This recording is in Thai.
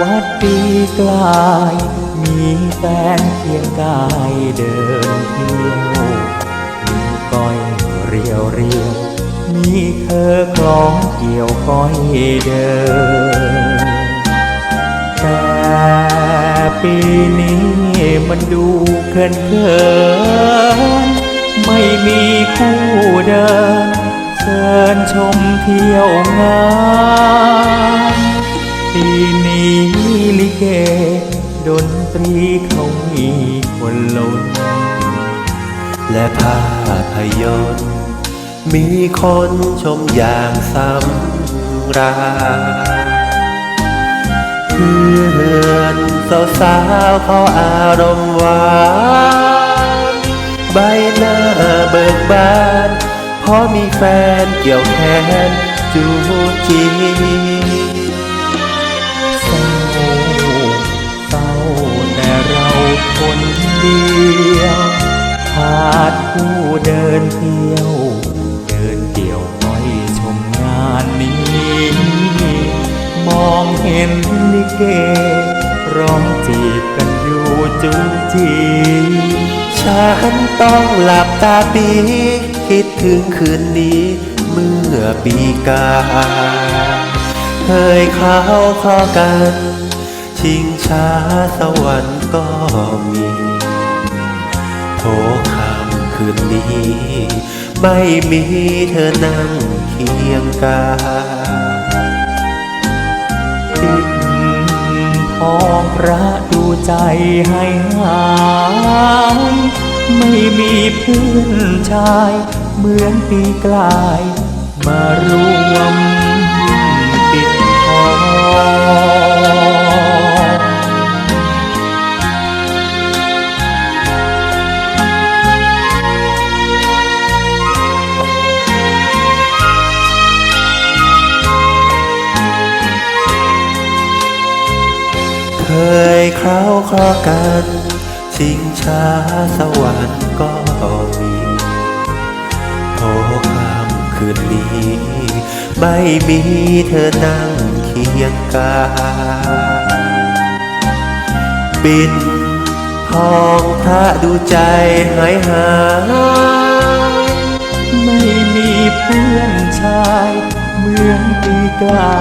วัดปีกลาย มีแฟนเคียงกายเดินเที่ยว มีก้อยเรียวเรียว มีเธอคล้องเกี่ยวก้อยเดิน แต่ปีนี้มันดูเขินเขิน ไม่มีคู่เดินเชิญชมเที่ยวงานปีนี้ เกดนตรีเขามีคนล้นและภาพยนตร์มีคนชมอย่างสำราญเพื่อนสาวๆเขาอารมณ์หวานใบหน้าเบิกบานเพราะมีแฟนเกี่ยวแขนจูจี เห็นลิเก ร้องจีบกันอยู่จูจีฉันต้องหลับตาปี คิดถึงคืนนี้เมื่อปีกาเคยเข้าคลอกัน ชิงช้าสวรรค์ก็มีโทคำคืนนี้ ไม่มีเธอนั่งเคียงกาย พระดูใจให้หายไม่มีเพื่อนชาย เหมือนปีกลายมารวม ยเคล้าคลอกันชิงช้าสวรรค์ก็มีโทคำคืนนี้ ไม่มีเธอนั่งเคียงกายปิดทองพระดูใจหายหายไม่มีเพื่อนชายเหมือนปีกลา